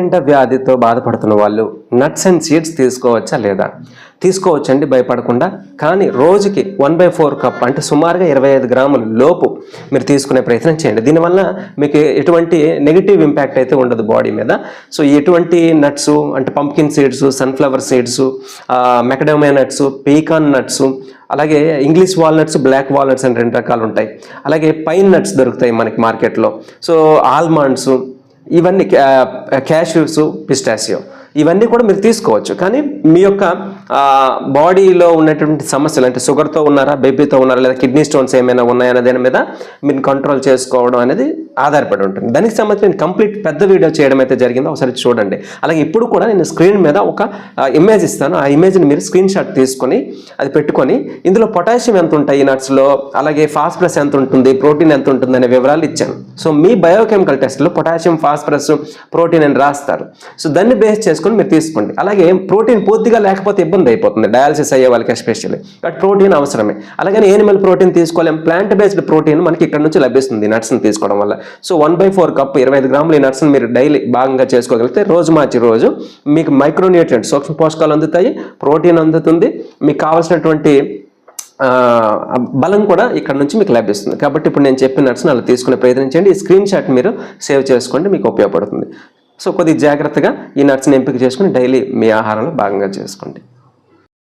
ఎండ వ్యాధితో బాధపడుతున్న వాళ్ళు నట్స్ అండ్ సీడ్స్ తీసుకోవచ్చా లేదా? తీసుకోవచ్చండి భయపడకుండా. కానీ రోజుకి వన్ బై ఫోర్ కప్ అంటే సుమారుగా ఇరవై ఐదు గ్రాముల లోపు మీరు తీసుకునే ప్రయత్నం చేయండి. దీనివల్ల మీకు ఎటువంటి నెగిటివ్ ఇంపాక్ట్ అయితే ఉండదు బాడీ మీద. సో ఎటువంటి నట్స్ అంటే pumpkin seeds sunflower seeds macadamia nuts pecan nuts అలాగే ఇంగ్లీష్ వాల్నట్స్ బ్లాక్ వాల్నట్స్ అని రెండు రకాలు ఉంటాయి. అలాగే పైన్ నట్స్ దొరుకుతాయి మనకి మార్కెట్లో సో ఆల్మండ్స్ ఇవన్నీ క్యాష్యూస్ పిస్టాసియో. ఇవన్నీ కూడా మీరు తీసుకోవచ్చు. కానీ మీ యొక్క బాడీలో ఉన్నటువంటి సమస్యలు అంటే షుగర్తో ఉన్నారా బేబీతో ఉన్నారా లేదా కిడ్నీ స్టోన్స్ ఏమైనా ఉన్నాయనే దాని మీద మీరు కంట్రోల్ చేసుకోవడం అనేది ఆధారపడి ఉంటుంది. దానికి సంబంధించి నేను కంప్లీట్ పెద్ద వీడియో చేయడం అయితే జరిగిందో. ఒకసారి చూడండి. అలాగే ఇప్పుడు కూడా నేను స్క్రీన్ మీద ఒక ఇమేజ్ ఇస్తాను. ఆ ఇమేజ్ని మీరు స్క్రీన్ షాట్ తీసుకొని అది పెట్టుకొని ఇందులో పొటాషియం ఎంత ఉంటాయి ఈ నట్స్లో అలాగే ఫాస్ఫరస్ ఎంత ఉంటుంది? ప్రోటీన్ ఎంత ఉంటుంది? అనే వివరాలు ఇచ్చాను. సో మీ బయోకెమికల్ టెస్ట్లో పొటాషియం ఫాస్ఫరస్ ప్రోటీన్ అని రాస్తారు. సో దాన్ని బేస్ చేసుకొని మీరు తీసుకోండి. అలాగే ప్రోటీన్ పూర్తిగా లేకపోతే ఇబ్బంది అయిపోతుంది. డయాలసిస్ అయ్యే వాళ్ళకి ఎస్పెషల్లీ బట్ ప్రోటీన్ అవసరమే. అలాగే ఏనిమల్ ప్రోటీన్ తీసుకోలేం? ప్లాంట్ బేస్డ్ ప్రోటీన్ మనకి ఇక్కడ నుంచి లభిస్తుంది నట్స్ని తీసుకోవడం వల్ల. So one by four cup ఇరవై ఐదు గ్రాములు ఈ నట్స్ని మీరు డైలీ భాగంగా చేసుకోగలిగితే రోజు మార్చి రోజు మీకు మైక్రోన్యూట్రియంట్ సూక్ష్మ పోషకాలు అందుతాయి ప్రోటీన్ అందుతుంది మీకు కావాల్సినటువంటి బలం కూడా ఇక్కడ నుంచి మీకు లభిస్తుంది. కాబట్టి ఇప్పుడు నేను చెప్పిన నట్స్ని అలా తీసుకునే ప్రయత్నించండి ఈ స్క్రీన్ షాట్ మీరు సేవ్ చేసుకోండి మీకు ఉపయోగపడుతుంది. సో కొద్దిగా జాగ్రత్తగా ఈ నట్స్ని ఎంపిక చేసుకుని డైలీ మీ ఆహారంలో భాగంగా చేసుకోండి.